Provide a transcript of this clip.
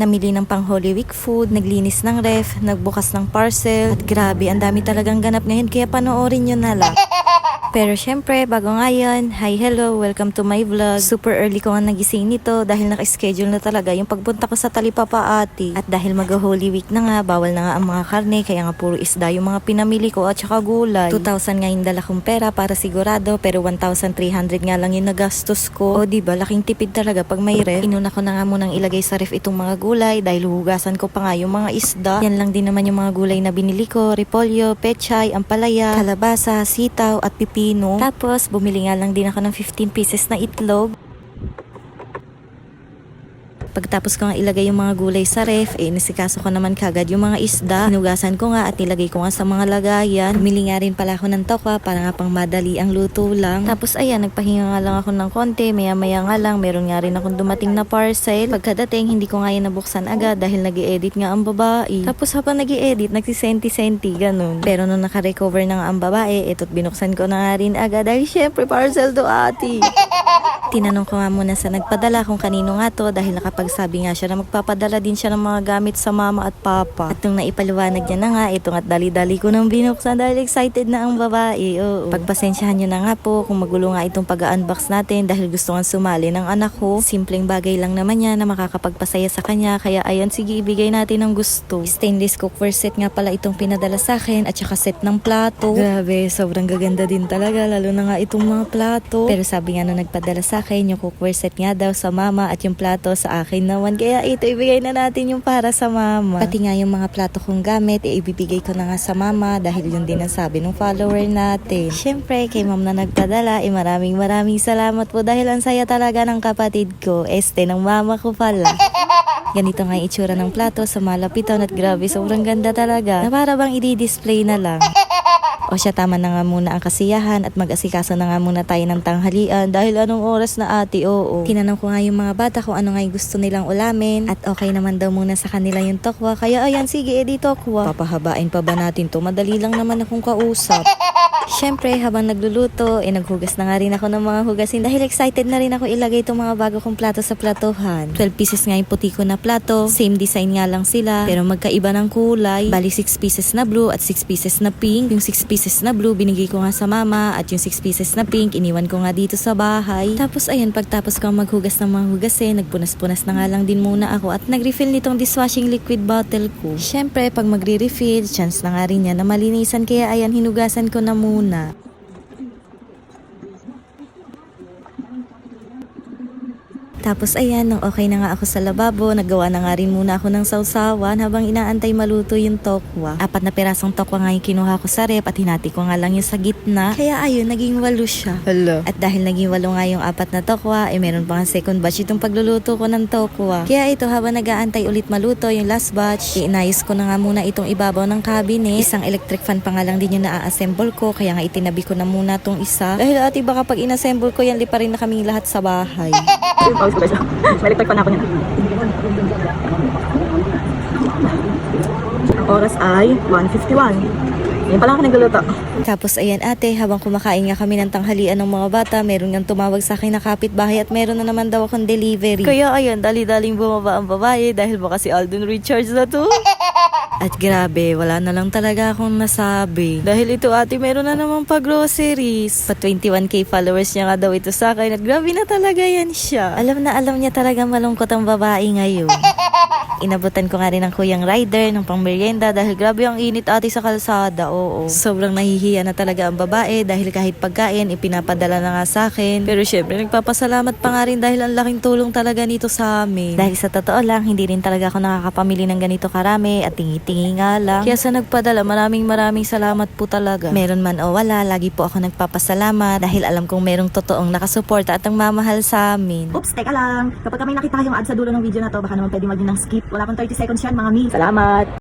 namili ng pang Holy Week food, naglinis ng ref, nagbukas ng parcel. At grabe, ang dami talagang ganap ngayon kaya panoorin nyo na lang. Pero syempre, bago nga yun, hi, hello, welcome to my vlog. Super early ko nga nagising nito dahil naka-schedule na talaga yung pagpunta ko sa Talipapa ati. At dahil mag-Holy Week na nga, bawal na nga ang mga karne, kaya nga puro isda yung mga pinamili ko at saka gulay. 2,000 nga yung dala kong pera para sigurado, pero 1,300 nga lang yung nagastos ko. O diba, laking tipid talaga pag may ref. Inuna ko na nga munang ilagay sa ref itong mga gulay dahil hugasan ko pa nga yung mga isda. Yan lang din naman yung mga gulay na binili ko, repolyo, pechay, ampalaya, kalabasa, sitaw at pipino. Tapos, bumili nga lang din ako ng 15 pieces na itlog. Pagtapos ko nga ilagay yung mga gulay sa ref, eh, nisikaso ko naman kagad yung mga isda. Hinugasan ko nga at nilagay ko nga sa mga lagayan. Bumili nga rin pala ako ng tokwa para nga pang madali ang luto lang. Tapos ayan, nagpahinga nga lang ako ng konti. Maya maya nga lang, meron nga rin akong dumating na parcel. Pagkadating, hindi ko nga yan nabuksan agad dahil nag edit nga ang babae. Tapos habang nag edit nagsisenti-senti, ganun. Pero nung naka-recover na nga ang babae, ito't binuksan ko na nga rin agad dahil syempre parcel to ate. Tinanong ko nga muna sa nagpadala kung kanino nga to dahil nakapagsabi nga siya na magpapadala din siya ng mga gamit sa mama at papa. At nung naipaliwanag niya na nga, ito nga't dali-dali ko nang binuksan dahil excited na ang babae. Oo. Pagpasensyahan niyo na nga po kung magulo nga itong pag-unbox natin dahil gusto nga sumali ng anak ko. Simpleng bagay lang naman niya na makakapagpasaya sa kanya kaya ayan sige ibigay natin ang gusto. Stainless cookware set nga pala itong pinadala sa akin at saka set ng plato. Grabe, sobrang gaganda din talaga lalo na nga itong mga plato. Pero sabi nga nung nagpadala sa akin, yung cookware set nga daw sa mama at yung plato sa akin naman. Kaya ito, ibigay na natin yung para sa mama. Pati nga yung mga plato kong gamit, eh, ibibigay ko na nga sa mama dahil yun din ang sabi ng follower natin. Siyempre, kay ma'am na nagpadala, eh maraming maraming salamat po dahil ang saya talaga ng kapatid ko. Este, ng mama ko pala. Ganito nga yung itsura ng plato sa malapitan at grabe, sobrang ganda talaga. Na para bang i-display na lang. O siya tama na nga muna ang kasiyahan at mag-asikaso na nga muna tayo ng tanghalian dahil anong oras na ate, oo. Tinanong ko nga yung mga bata kung ano nga yung gusto nilang ulamin at okay naman daw muna sa kanila yung tokwa. Kaya ayan, sige, edi tokwa. Papahabain pa ba natin to? Madali lang naman akong kausap. Siyempre, habang nagluluto, eh naghugas na nga rin ako ng mga hugasin dahil excited na rin ako ilagay itong mga bago kong plato sa platohan. 12 pieces nga yung puti ko na plato, same design nga lang sila, pero magkaiba ng kulay. Bali 6 pieces na blue at 6 pieces na pink. Yung 6 pieces na blue, binigay ko nga sa mama at yung 6 pieces na pink, iniwan ko nga dito sa bahay. Tapos ayun, pagtapos ko maghugas ng mga hugasin, nagpunas-punas na nga lang din muna ako at nag-refill nitong dishwashing liquid bottle ko. Siyempre, pag magre-refill, chance na nga rin yan na malinisan kaya ayan, hinugasan ko na muna. una Tapos ayan, nung okay na nga ako sa lababo, nagawa na nga rin muna ako ng sausawan habang inaantay maluto yung tokwa. Apat na pirasong tokwa nga yung kinuha ko sa rep at hinati ko nga lang yung sa gitna. Kaya ayun, naging walo siya. Hello. At dahil naging walo nga yung apat na tokwa, eh meron pa nga second batch itong pagluluto ko ng tokwa. Kaya ito, habang nag-aantay ulit maluto yung last batch, inayos ko na nga muna itong ibabaw ng cabinet. Isang electric fan pa nga lang din yung na-assemble ko, kaya nga itinabi ko na muna tong isa. Dahil ati baka pag inassemble ko yan, lipa rin na kaming lahat sa bahay. Yung pause ko guys. May electric pa na ako niyan. Ang oras ay 1.51. Yan pa lang ako nagluluto. Tapos ayan ate, habang kumakain nga kami ng tanghalian ng mga bata, meron nga tumawag sa akin na kapitbahay at meron na naman daw akong delivery. Kaya ayun, dali-daling bumaba ang babae dahil baka si Alden Richards na to. At grabe, wala na lang talaga akong nasabi. Dahil ito ate, meron na namang pa-groceries. Pa 21k followers niya nga daw ito sa akin at grabe na talaga yan siya. Alam na alam niya talaga malungkot ang babae ngayon. Inabutan ko nga rin ng kuyang rider ng pangmerienda dahil grabe ang init ate sa kalsada, oo. Sobrang nahihiya na talaga ang babae dahil kahit pagkain ipinapadala na nga sa akin. Pero syempre nagpapasalamat pa nga rin dahil ang laking tulong talaga nito sa amin. Dahil sa totoo lang, hindi rin talaga ako nakakapamili ng ganito karami at tingi-tingi nga lang. Kaya sa nagpadala, maraming maraming salamat po talaga. Meron man o wala, lagi po ako nagpapasalamat dahil alam kong merong totoong nakasuporta at ang mamahal sa amin. Oops, teka lang. Kapag may nakita kayong ad sa dulo ng video na to, baka naman pwede mag ng skip. Wala pang 30 seconds yan mga mi. Salamat.